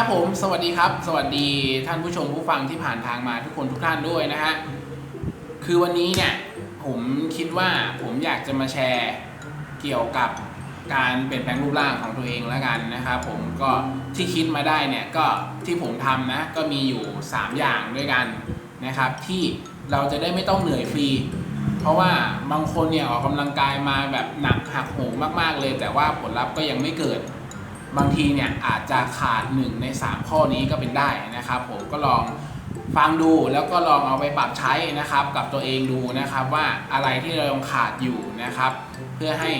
ครับผม สวัสดีครับ สวัสดีท่านผู้ชมผู้ฟังที่ผ่านทางมาทุกคนทุกท่านด้วยนะฮะ คือวันนี้เนี่ยผมคิดว่าผมอยากจะมาแชร์เกี่ยวกับการเปลี่ยนแปลงรูปร่างของตัวเองแล้วกันนะครับผมก็ที่คิดมาได้เนี่ยก็ที่ผมทำนะก็มีอยู่ 3 อย่างด้วยกันนะครับที่เราจะได้ไม่ต้องเหนื่อยฟรี เพราะว่าบางคนเนี่ยออกกำลังกายมาแบบหนักหักโหมมาก ๆเลย แต่ว่าผลลัพธ์ก็ยังไม่เกิด บางทีเนี่ยอาจจะขาด 1 ใน 3 ข้อนี้ก็เป็นได้นะครับผมก็ลองฟังดูแล้วก็ลองเอาไปปรับใช้นะครับ กับตัวเองดูนะครับว่าอะไรที่เรายังขาดอยู่นะครับ เพื่อให้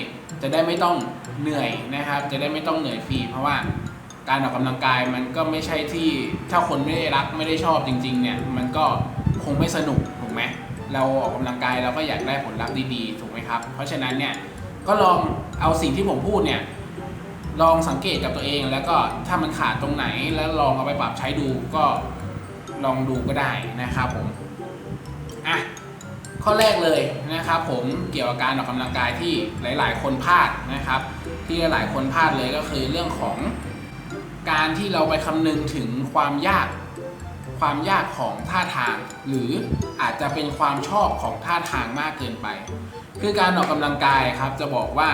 จะได้ไม่ต้องเหนื่อยนะครับ จะได้ไม่ต้องเหนื่อยฟรีเพราะว่าการออกกำลังกายมันก็ไม่ใช่ที่ถ้าคนไม่ได้รักไม่ได้ชอบจริงๆเนี่ยมันก็คงไม่สนุกถูกไหมเราออกกำลังกายเราก็อยากได้ผลลัพธ์ดีๆถูกไหมครับเพราะฉะนั้นเนี่ยก็ลองเอาสิ่งที่ผมพูดเนี่ย ลองสังเกตกับตัวเองแล้วก็ถ้ามันขาดตรงไหนแล้วลองเอาไปปรับใช้ดูก็ลองดูก็ได้นะครับผมอะข้อแรกเลยนะครับผมเกี่ยวกับการออกกำลังกายที่หลาย ๆ คนพลาดนะครับ ที่หลายคนพลาดเลยก็คือเรื่องของการที่เราไปคำนึงถึงความยากความยากของท่าทาง หรืออาจจะเป็นความชอบของท่าทางมากเกินไป คือการออกกำลังกายครับจะบอกว่า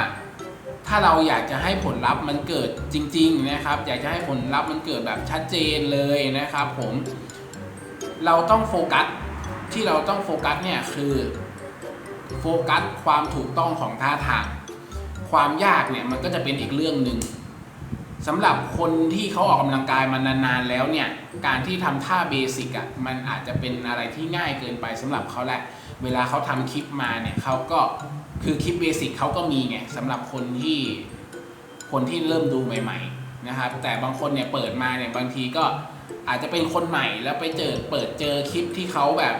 ถ้าเราอยากจะให้ผลลัพธ์มันเกิดจริง ๆ นะครับ อยากจะให้ผลลัพธ์มันเกิดแบบชัดเจนเลยนะครับผมเราต้องโฟกัสที่เราต้องโฟกัสเนี่ยคือโฟกัสความถูกต้องของท่าทาง ความยากเนี่ยมันก็จะเป็นอีกเรื่องหนึ่งสำหรับคนที่เขาออกกำลังกายมานานๆแล้วเนี่ยการที่ทำท่าเบสิกอะมันอาจจะเป็นอะไรที่ง่ายเกินไปสำหรับเขาแหละเวลาเขาทำคลิปมาเนี่ยเขาก็ คือคลิปเบสิกเขาก็มีไงสำหรับคนที่คนที่เริ่มดูใหม่ ๆ นะครับ แต่บางคนเนี่ยเปิดมาเนี่ยบางทีก็อาจจะเป็นคนใหม่แล้วไปเจอเปิดเจอคลิปที่เขาแบบ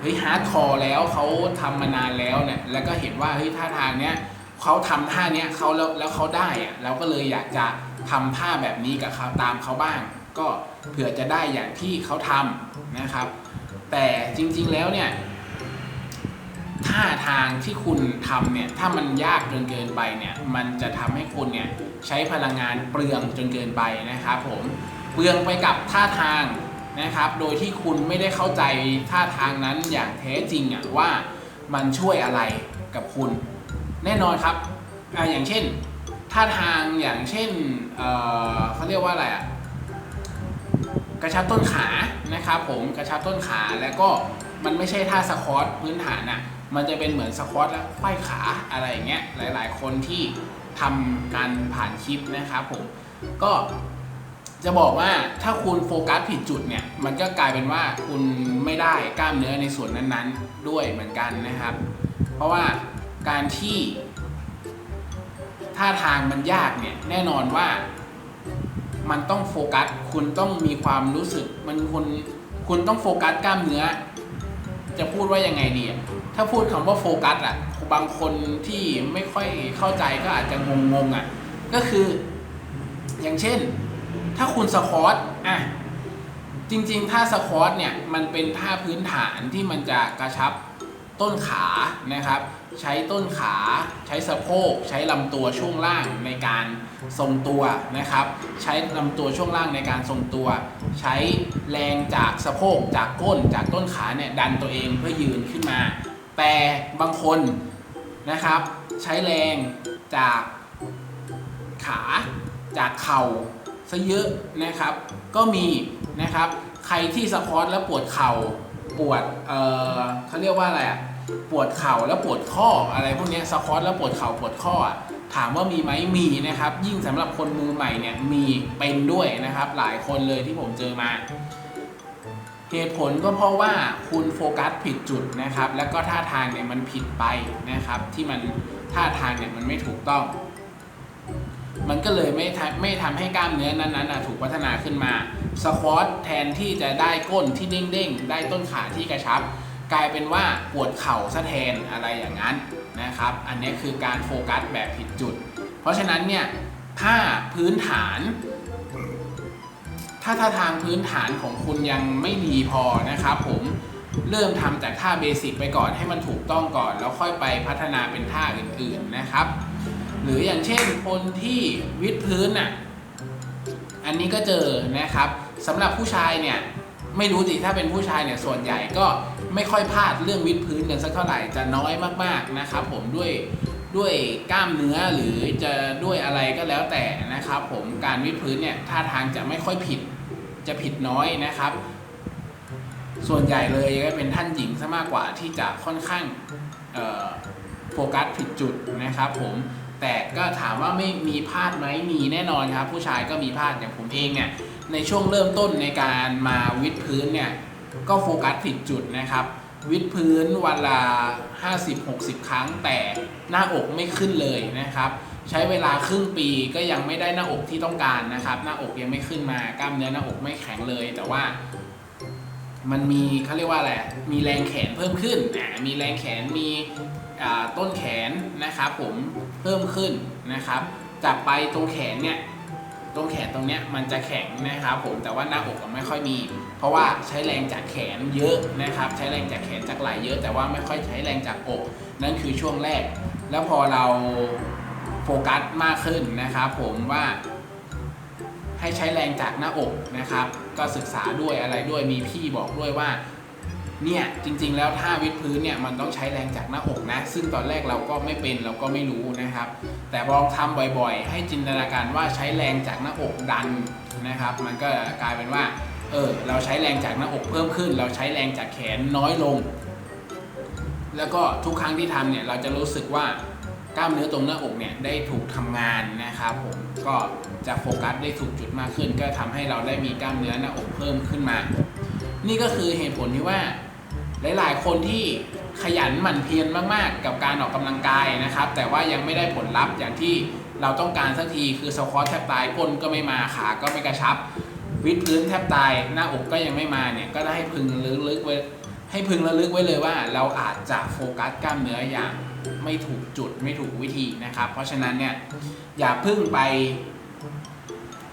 เฮ้ยฮาร์ดคอร์แล้วเขาทำมานานแล้วเนี่ยแล้วก็เห็นว่าเฮ้ยท่าทางเนี้ยเขาทำท่าเนี้ยเขาแล้วแล้วเขาได้อะเราก็เลยอยากจะทำท่าแบบนี้กับเขาตามเขาบ้าง ก็เผื่อจะได้อย่างที่เขาทำนะครับ แต่จริงๆแล้วเนี่ย ท่าทางที่คุณทำเนี่ยถ้ามันยากจนเกินไปเนี่ยมันจะทำให้คุณเนี่ยใช้พลังงานเปลืองจนเกินไปนะครับผมเปลืองไปกับท่าทางนะครับ โดยที่คุณไม่ได้เข้าใจท่าทางนั้นอย่างแท้จริงอะว่ามันช่วยอะไรกับคุณ แน่นอนครับอ่าอย่างเช่น ท่าทางอย่างเช่นเออเขาเรียกว่าอะไรอะกระชับต้นขานะครับผมกระชับต้นขาแล้วก็มันไม่ใช่ท่าสควอตพื้นฐานอะ มันจะเป็นเหมือนสควอตแล้วไขว้ขาอะไรอย่างเงี้ยหลาย ๆ คนที่ทำการผ่านคลิปนะครับผมก็จะบอกว่าถ้าคุณโฟกัสผิดจุดเนี่ย มันก็กลายเป็นว่าคุณไม่ได้กล้ามเนื้อในส่วนนั้นๆ ด้วยเหมือนกันนะครับ เพราะว่าการที่ท่าทางมันยากเนี่ยแน่นอนว่ามันต้องโฟกัส คุณต้องมีความรู้สึก มันคุณคุณต้องโฟกัสกล้ามเนื้อ จะพูดว่ายังไงดีอะ ถ้าพูดคำว่าโฟกัสอะบางคนที่ไม่ค่อยเข้าใจก็อาจจะงงๆอะก็คือ อย่างเช่น ถ้าคุณสควอตอะจริงๆท่าสควอตเนี่ยมันเป็นท่าพื้นฐานที่มันจะกระชับต้นขานะครับ ใช้ต้นขาใช้สะโพก ใช้ลำตัวช่วงล่างในการทรงตัวนะครับ ใช้ลำตัวช่วงล่างในการทรงตัว ใช้แรงจากสะโพกจากก้นจากต้นขาเนี่ยดันตัวเองเพื่อยืนขึ้นมา แต่บางคนนะครับ ใช้แรงจากขาจากเข่าซะเยอะนะครับ ก็มีนะครับ ใครที่สควอตแล้วปวดเข่าปวดเออเขาเรียกว่าอะไรอะปวดเข่าแล้วปวดข้ออะไรพวกนี้สควอตแล้วปวดเข่าปวดข้อถามว่ามีไหมมีนะครับ ยิ่งสำหรับคนมือใหม่เนี่ยมีเป็นด้วยนะครับ หลายคนเลยที่ผมเจอมา เหตุผลก็เพราะว่าคุณโฟกัสผิดจุดนะครับ แล้วก็ท่าทางเนี่ยมันผิดไปนะครับ ที่มันท่าทางเนี่ยมันไม่ถูกต้อง มันก็เลยไม่ไม่ทำให้กล้ามเนื้อนั้นๆถูกพัฒนาขึ้นมาสควอตแทนที่จะได้ก้นที่เด้งๆ ได้ต้นขาที่กระชับ กลายเป็นว่าปวดเข่าซะแทนอะไรอย่างนั้นนะครับ อันนี้คือการโฟกัสแบบผิดจุด เพราะฉะนั้นเนี่ยถ้าพื้นฐาน ถ้าท่าทางพื้นฐานของคุณยังไม่ดีพอนะครับผมเริ่มทำจากท่าเบสิกไปก่อนให้มันถูกต้องก่อน แล้วค่อยไปพัฒนาเป็นท่าอื่นๆนะครับ หรืออย่างเช่นคนที่วิดพื้นน่ะอันนี้ก็เจอนะครับสำหรับผู้ชายเนี่ยไม่รู้สิถ้าเป็นผู้ชายเนี่ยส่วนใหญ่ก็ไม่ค่อยพลาดเรื่องวิดพื้นกันสักเท่าไหร่จะน้อยมากๆนะครับ ผมด้วยด้วยกล้ามเนื้อหรือจะด้วยอะไรก็แล้วแต่นะครับ ผมการวิดพื้นเนี่ยท่าทางจะไม่ค่อยผิด จะผิดน้อยนะครับ ส่วนใหญ่เลยก็เป็นท่านหญิงซะมากกว่าที่จะค่อนข้างโฟกัสผิดจุดนะครับ ผมแต่ก็ถามว่าไม่มีพลาดไหมมีแน่นอนครับ ผู้ชายก็มีพลาดอย่างผมเองเนี่ยในช่วงเริ่มต้นในการมาวิดพื้นเนี่ยก็โฟกัสผิดจุดนะครับ วิดพื้นวันละ 50-60 ครั้งแต่หน้าอกไม่ขึ้นเลยนะครับ ใช้เวลาครึ่งปีก็ยังไม่ได้หน้าอกที่ต้องการนะครับ หน้าอกยังไม่ขึ้นมากล้ามเนื้อหน้าอกไม่แข็งเลย แต่ว่า มันมีเขาเรียกว่าอะไรมีแรงแขนเพิ่มขึ้นอ่ามีแรงแขนมีต้นแขนนะครับผมเพิ่มขึ้นนะครับจากไปตรงแขนเนี่ยตรงแขนตรงเนี้ยมันจะแข็งนะครับผมแต่ว่าหน้าอกไม่ค่อยมี เพราะว่าใช้แรงจากแขนเยอะนะครับ ใช้แรงจากแขนจากไหล่เยอะ แต่ว่าไม่ค่อยใช้แรงจากอก นั่นคือช่วงแรก แล้วพอเรา โฟกัสมากขึ้นนะครับ ผมว่าให้ใช้แรงจากหน้าอกนะครับ ก็ศึกษาด้วยอะไรด้วยมีพี่บอกด้วยว่าเนี่ยจริง ๆ แล้วท่าวิดพื้นเนี่ยมันต้องใช้แรงจากหน้าอกนะ ซึ่งตอนแรกเราก็ไม่เป็นเราก็ไม่รู้นะครับ แต่ลองทำบ่อยๆ ให้จินตนาการว่าใช้แรงจากหน้าอกดันนะครับ มันก็กลายเป็นว่าเออเราใช้แรงจากหน้าอกเพิ่มขึ้น เราใช้แรงจากแขนน้อยลง แล้วก็ทุกครั้งที่ทำเนี่ยเราจะรู้สึกว่า กล้ามเนื้อตรงหน้าอกเนี่ยได้ถูกทำงานนะครับผมก็จะโฟกัสได้ถูกจุดมากขึ้น ก็ทำให้เราได้มีกล้ามเนื้อหน้าอกเพิ่มขึ้นมา นี่ก็คือเหตุผลที่ว่าหลาย ๆ คนที่ขยันหมั่นเพียรมาก ๆ กับการออกกำลังกายนะครับ แต่ว่ายังไม่ได้ผลลัพธ์อย่างที่เราต้องการสักทีคือสควอตแทบตายก้นก็ไม่มาขาก็ไม่กระชับ วิดพื้นแทบตายหน้าอกก็ยังไม่มาเนี่ยก็ได้ให้พึงลึกๆไว้ให้พึงระลึกไว้เลยว่า เราอาจจะโฟกัสกล้ามเนื้ออย่าง ไม่ถูกจุดไม่ถูกวิธีนะครับ เพราะฉะนั้นเนี่ยอย่าพึ่งไป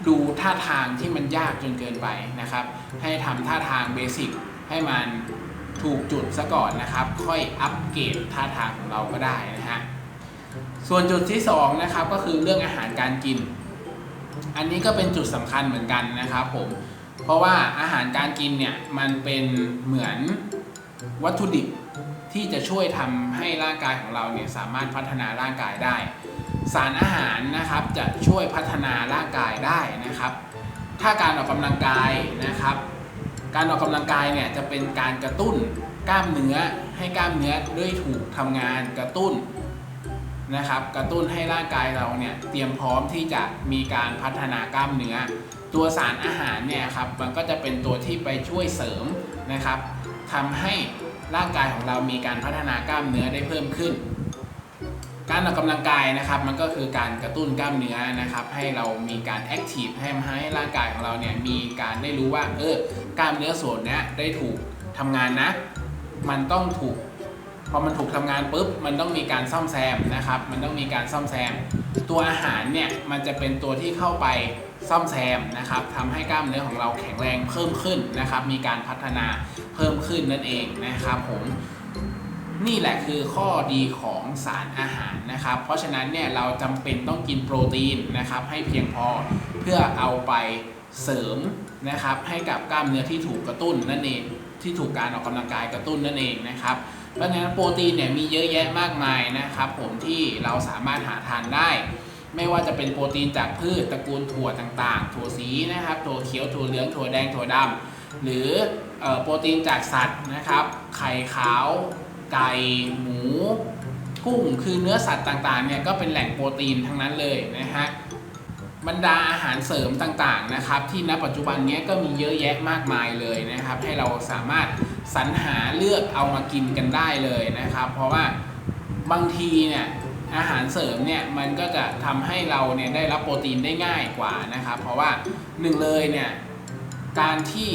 ดูท่าทางที่มันยากจนเกินไปนะครับ ให้ทำท่าทางเบสิกให้มันถูกจุดซะก่อนนะครับ ค่อยอัปเกรดท่าทางของเราก็ได้นะฮะส่วนจุดที่2นะครับก็คือเรื่องอาหารการกิน อันนี้ก็เป็นจุดสำคัญเหมือนกันนะครับผมเพราะว่าอาหารการกินเนี่ยมันเป็นเหมือน วัตถุดิบที่จะช่วยทำให้ร่างกายของเราเนี่ยสามารถพัฒนาร่างกายได้ สารอาหารนะครับจะช่วยพัฒนาร่างกายได้นะครับ ถ้าการออกกำลังกายนะครับ การออกกำลังกายเนี่ยจะเป็นการกระตุ้นกล้ามเนื้อให้กล้ามเนื้อด้วยถูกทำงานกระตุ้นนะครับ กระตุ้นให้ร่างกายเราเนี่ยเตรียมพร้อมที่จะมีการพัฒนากล้ามเนื้อ ตัวสารอาหารเนี่ยครับมันก็จะเป็นตัวที่ไปช่วยเสริมนะครับ ทำให้ร่างกายของเรามีการพัฒนากล้ามเนื้อได้เพิ่มขึ้น การออกกำลังกายนะครับมันก็คือการกระตุ้นกล้ามเนื้อนะครับ ให้เรามีการแอคทีฟให้ให้ร่างกายของเราเนี่ยมีการได้รู้ว่าเออกล้ามเนื้อส่วนนี้ได้ถูกทำงานนะ มันต้องถูกพอมันถูกทำงานปุ๊บมันต้องมีการซ่อมแซมนะครับ มันต้องมีการซ่อมแซม ตัวอาหารเนี่ยมันจะเป็นตัวที่เข้าไป ซ่อมแซมนะครับทำให้กล้ามเนื้อของเราแข็งแรงเพิ่มขึ้นนะครับ มีการพัฒนาเพิ่มขึ้นนั่นเองนะครับผมนี่แหละคือข้อดีของสารอาหารนะครับ เพราะฉะนั้นเนี่ยเราจำเป็นต้องกินโปรตีนนะครับ ให้เพียงพอเพื่อเอาไปเสริมนะครับ ให้กับกล้ามเนื้อที่ถูกกระตุ้นนั่นเองที่ถูกการออกกำลังกายกระตุ้นนั่นเองนะครับเพราะฉะนั้นโปรตีนเนี่ยมีเยอะแยะมากมายนะครับ ผมที่เราสามารถหาทานได้ ไม่ว่าจะเป็นโปรตีนจากพืชตระกูลถั่วต่างๆ ถั่วสีนะครับ ถั่วเขียว ถั่วเหลือง ถั่วแดง ถั่วดำ หรืออโปรตีนจากสัตว์นะครับ ไข่ขาว ไก่ หมู กุ้ง คือเนื้อสัตว์ต่างๆ เนี่ยก็เป็นแหล่งโปรตีนทั้งนั้นเลยนะฮะ บรรดาอาหารเสริมต่างๆ นะครับ ที่ณปัจจุบันนี้ก็มีเยอะแยะมากมายเลยนะครับ ให้เราสามารถสรรหาเลือกเอามากินกันได้เลยนะครับ เพราะว่าบางทีเนี่ย อาหารเสริมเนี่ยมันก็จะทำให้เราเนี่ยได้รับโปรตีนได้ง่ายกว่านะครับ เพราะว่าหนึ่งเลยเนี่ยการที่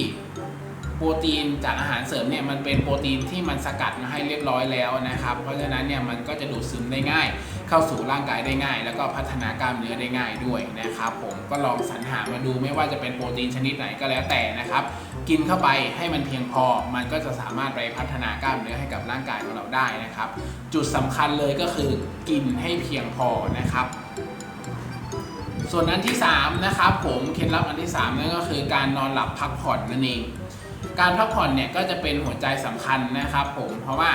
โปรตีนจากอาหารเสริมเนี่ยมันเป็นโปรตีนที่มันสกัดมาให้เรียบร้อยแล้วนะครับ เพราะฉะนั้นเนี่ยมันก็จะดูดซึมได้ง่าย เข้าสู่ร่างกายได้ง่าย แล้วก็พัฒนากล้ามเนื้อได้ง่ายด้วยนะครับ ผมก็ลองสรรหามาดูไม่ว่าจะเป็นโปรตีนชนิดไหนก็แล้วแต่นะครับ กินเข้าไปให้มันเพียงพอ มันก็จะสามารถไปพัฒนากล้ามเนื้อให้กับร่างกายของเราได้นะครับ จุดสำคัญเลยก็คือกินให้เพียงพอนะครับส่วนอันที่3นะครับผมเคล็ดลับอันที่3นั่นก็คือการนอนหลับพักผ่อนนั่นเอง การพักผ่อนเนี่ยก็จะเป็นหัวใจสำคัญนะครับผมเพราะว่า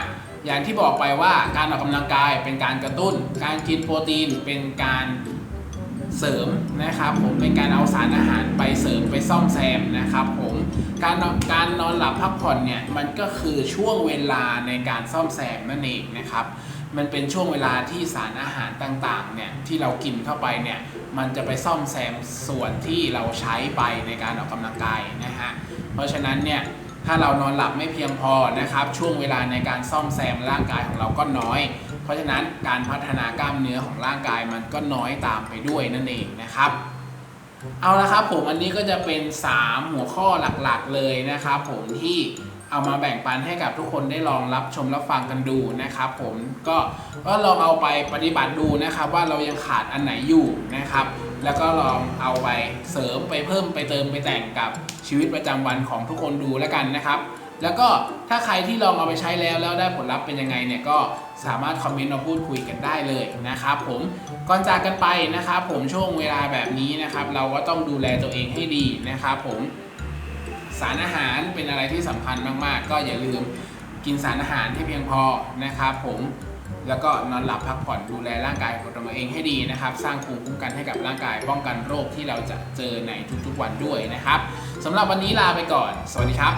อย่างที่บอกไปว่าการออกกำลังกายเป็นการกระตุ้น การกินโปรตีนเป็นการเสริมนะครับผมเป็นการเอาสารอาหารไปเสริมไปซ่อมแซมนะครับผมการนอนการนอนหลับพักผ่อนเนี่ยมันก็คือช่วงเวลาในการซ่อมแซมนั่นเองนะครับมันเป็นช่วงเวลาที่สารอาหารต่างๆเนี่ยที่เรากินเข้าไปเนี่ยมันจะไปซ่อมแซมส่วนที่เราใช้ไปในการออกกำลังกายนะ เพราะฉะนั้นเนี่ยถ้าเรานอนหลับไม่เพียงพอนะครับ ช่วงเวลาในการซ่อมแซมร่างกายของเราก็น้อย เพราะฉะนั้นการพัฒนากล้ามเนื้อของร่างกายมันก็น้อยตามไปด้วยนั่นเองนะครับเอาละครับผมอันนี้ก็จะเป็น 3 หัวข้อหลักๆเลยนะครับผมที่ เอามาแบ่งปันให้กับทุกคนได้ลองรับชมรับฟังกันดูนะครับผมก็ก็ลองเอาไปปฏิบัติดูนะครับ ว่าเรายังขาดอันไหนอยู่นะครับ แล้วก็ลองเอาไปเสริมไปเพิ่มไปเติมไปแต่งกับชีวิตประจำวันของทุกคนดูแล้วกันนะครับ แล้วก็ถ้าใครที่ลองเอาไปใช้แล้วแล้วได้ผลลัพธ์เป็นยังไงเนี่ยก็สามารถคอมเมนต์มาพูดคุยกันได้เลยนะครับผมก่อนจากกันไปนะครับ ผมช่วงเวลาแบบนี้นะครับ เราก็ต้องดูแลตัวเองให้ดีนะครับ ผม สารอาหารเป็นอะไรที่สำคัญมากๆ ก็อย่าลืมกินสารอาหารให้เพียงพอนะครับผมแล้วก็นอนหลับพักผ่อนดูแลร่างกายของตัวเองให้ดีนะครับ สร้างภูมิคุ้มกันให้กับร่างกาย ป้องกันโรคที่เราจะเจอในทุกๆวันด้วยนะครับสำหรับวันนี้ลาไปก่อน สวัสดีครับ